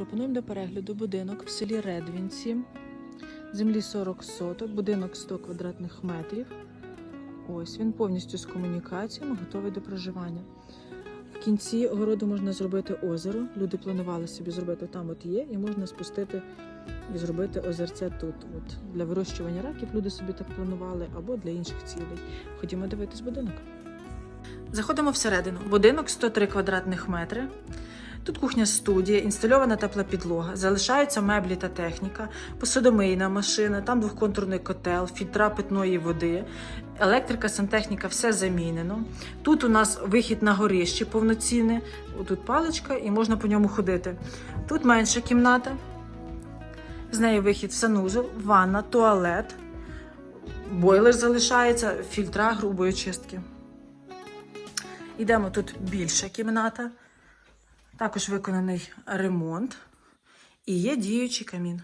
Пропонуємо до перегляду будинок в селі Редвінці. Землі 40 соток, будинок 100 квадратних метрів. Ось він повністю з комунікаціями, готовий до проживання. В кінці городу можна зробити озеро. Люди планували собі зробити там, от є, і можна спустити і зробити озерце тут. От для вирощування раків люди собі так планували, або для інших цілей. Ходімо дивитись будинок. Заходимо всередину. Будинок 103 квадратних метри. Тут кухня студія, інстальована тепла підлога, залишаються меблі та техніка, посудомийна машина, там двохконтурний котел, фільтра питної води, електрика, сантехніка, все замінено. Тут у нас вихід на горище повноцінне, тут паличка і можна по ньому ходити. Тут менша кімната, з неї вихід в санузел, ванна, туалет, бойлер залишається, фільтра грубої чистки. Йдемо тут більша кімната. Також виконаний ремонт і є діючий камін.